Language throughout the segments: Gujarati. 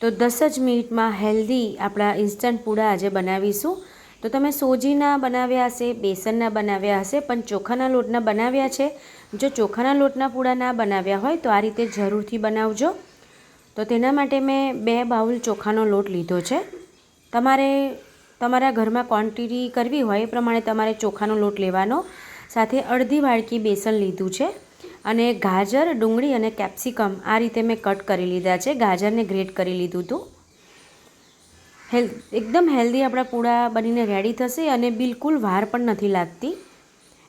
તો દસ જ મિનિટમાં હેલ્ધી આપણા ઇન્સ્ટન્ટ પૂડા આજે બનાવીશું. તો તમે સોજીના બનાવ્યા હશે, બેસનના બનાવ્યા હશે, પણ ચોખાના લોટના બનાવ્યા છે. જો ચોખાના લોટના પૂડા ના બનાવ્યા હોય તો આ રીતે જરૂરથી બનાવજો. તો તેના માટે મેં બે બાઉલ ચોખાનો લોટ લીધો છે. તમારે તમારા ઘરમાં ક્વોન્ટિટી કરવી હોય એ પ્રમાણે તમારે ચોખાનો લોટ લેવાનો. સાથે અડધી વાડકી બેસન લીધું છે. અને ગાજર, ડુંગળી અને કેપ્સિકમ આ રીતે મેં કટ કરી લીધા છે. ગાજરને ગ્રેટ કરી લીધું હતું હેલ્થ એકદમ હેલ્ધી આપણા પૂડા બનીને રેડી થશે અને બિલકુલ વાર પણ નથી લાગતી.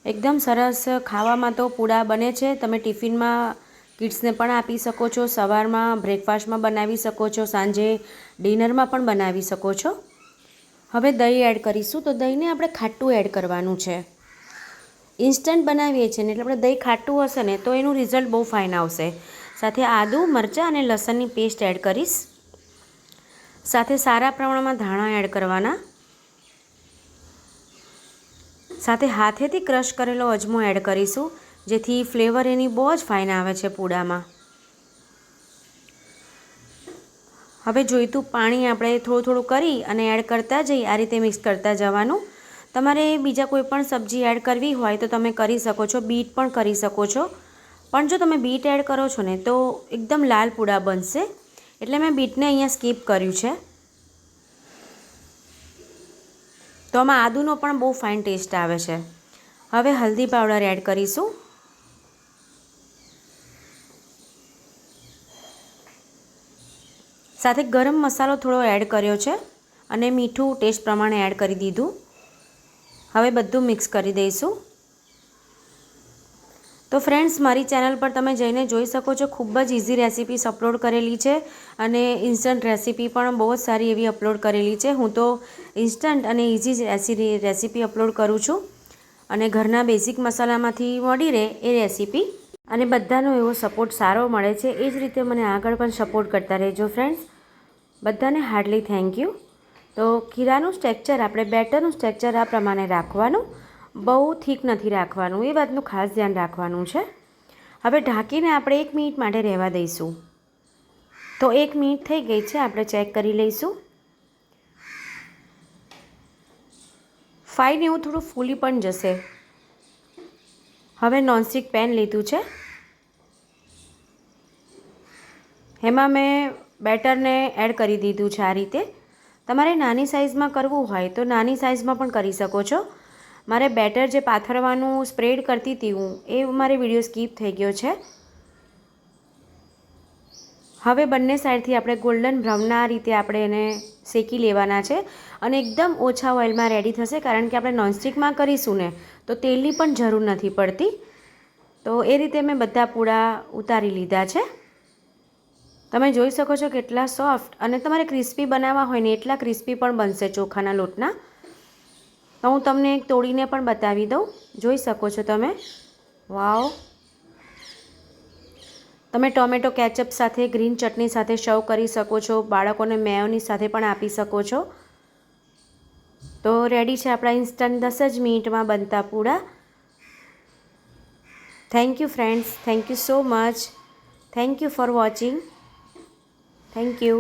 એકદમ સરસ ખાવામાં તો પૂડા બને છે. તમે ટિફિનમાં કિડ્સને પણ આપી શકો છો. સવારમાં બ્રેકફાસ્ટમાં બનાવી શકો છો. સાંજે ડિનરમાં પણ બનાવી શકો છો. હવે દહીં એડ કરીશું. તો દહીંને આપણે ખાટું એડ કરવાનું છે. ઇન્સ્ટન્ટ બનાવીએ છીએ ને એટલે આપણે દહીં ખાટું હશે ને, તો એનું રિઝલ્ટ બહુ ફાઇન આવશે. સાથે આદું, મરચાં અને લસણની પેસ્ટ એડ કરીશ. સાથે સારા પ્રમાણમાં ધાણા એડ કરવાના. સાથે હાથેથી ક્રશ કરેલો અજમો એડ કરીશું, જેથી ફ્લેવર એની બહુ જ ફાઇન આવે છે પૂડામાં. હવે જોઈતું પાણી આપણે થોડું થોડું કરી અને એડ કરતા જઈ, આ રીતે મિક્સ કરતા જવાનું. તમારે બીજા કોઈ પણ સબ્જી એડ કરવી હોય તો તમે કરી શકો છો, બીટ પણ કરી શકો છો. પણ જો તમે બીટ એડ કરો છો ને, તો એકદમ લાલ પૂડા બનશે. એટલે મેં બીટને અહીંયા સ્કીપ કર્યું છે. તો આમાં આદુનો પણ બહુ ફાઇન ટેસ્ટ આવે છે. હવે હલ્દી પાવડર એડ કરીશું. સાથે ગરમ મસાલો થોડો એડ કર્યો છે અને મીઠું ટેસ્ટ પ્રમાણે એડ કરી દીધું. હવે બધું મિક્સ કરી દઈશું. તો ફ્રેન્ડ્સ મારી ચેનલ પર તમે જઈને જોઈ શકો છો, ખૂબ જ ઇઝી રેસીપીસ અપલોડ કરેલી છે અને ઇન્સ્ટન્ટ રેસીપી પણ બહુ જ સારી એવી અપલોડ કરેલી છે. હું તો ઇન્સ્ટન્ટ અને ઇઝી રેસીપી અપલોડ કરું છું અને ઘરના બેઝિક મસાલામાંથી મળી રહે એ રેસીપી અને બધાનો એવો સપોર્ટ સારો મળે છે, એ જ રીતે મને આગળ પણ સપોર્ટ કરતા રહેજો ફ્રેન્ડ્સ બધાને હાર્ડલી થેન્ક યુ તો ખીરાનું સ્ટ્રેક્ચર આપણે બેટરનું સ્ટ્રેક્ચર આ પ્રમાણે રાખવાનું. બહુ થીક નથી રાખવાનું, એ વાતનું ખાસ ધ્યાન રાખવાનું છે. હવે ઢાંકીને આપણે એક મિનિટ માટે રહેવા દઈશું. તો એક મિનિટ થઈ ગઈ છે, આપણે ચેક કરી લઈશું. ફાઇન એવું થોડું ફૂલી પણ જશે. હવે નોનસ્ટિક પેન લીધું છે. એમાં મેં બેટરને એડ કરી દીધું છે આ રીતે. તમારે નાની સાઇઝમાં કરવું હોય તો નાની સાઇઝમાં પણ કરી શકો છો. મારે બેટર જે પાથરવાનું સ્પ્રેડ કરતી હતી હું, એ મારે વીડિયો સ્કીપ થઈ ગયો છે. હવે બંને સાઈડથી આપણે ગોલ્ડન બ્રાઉનના રીતે આપણે એને શેકી લેવાના છે અને એકદમ ઓછા ઓઇલમાં રેડી થશે કારણ કે આપણે નોનસ્ટિકમાં કરીશું ને, તો તેલની પણ જરૂર નથી પડતી. તો એ રીતે મેં બધા પૂળા ઉતારી લીધા છે. તમે જોઈ શકો છો કેટલા સોફ્ટ અને તમારે ક્રિસ્પી બનાવવા હોય ને એટલા ક્રિસ્પી પણ બનશે ચોખાના લોટના. તો હું તમને એક તોડીને પણ બતાવી દઉં. જોઈ શકો છો તમે? વાવ. તમે ટોમેટો કેચઅપ સાથે, ગ્રીન ચટણી સાથે સર્વ કરી શકો છો. બાળકોને મેયોની સાથે પણ આપી શકો છો. તો રેડી છે આપણા ઇન્સ્ટન્ટ દસ જ મિનિટમાં બનતા પૂડા. Thank you friends thank you so much thank you for watching thank you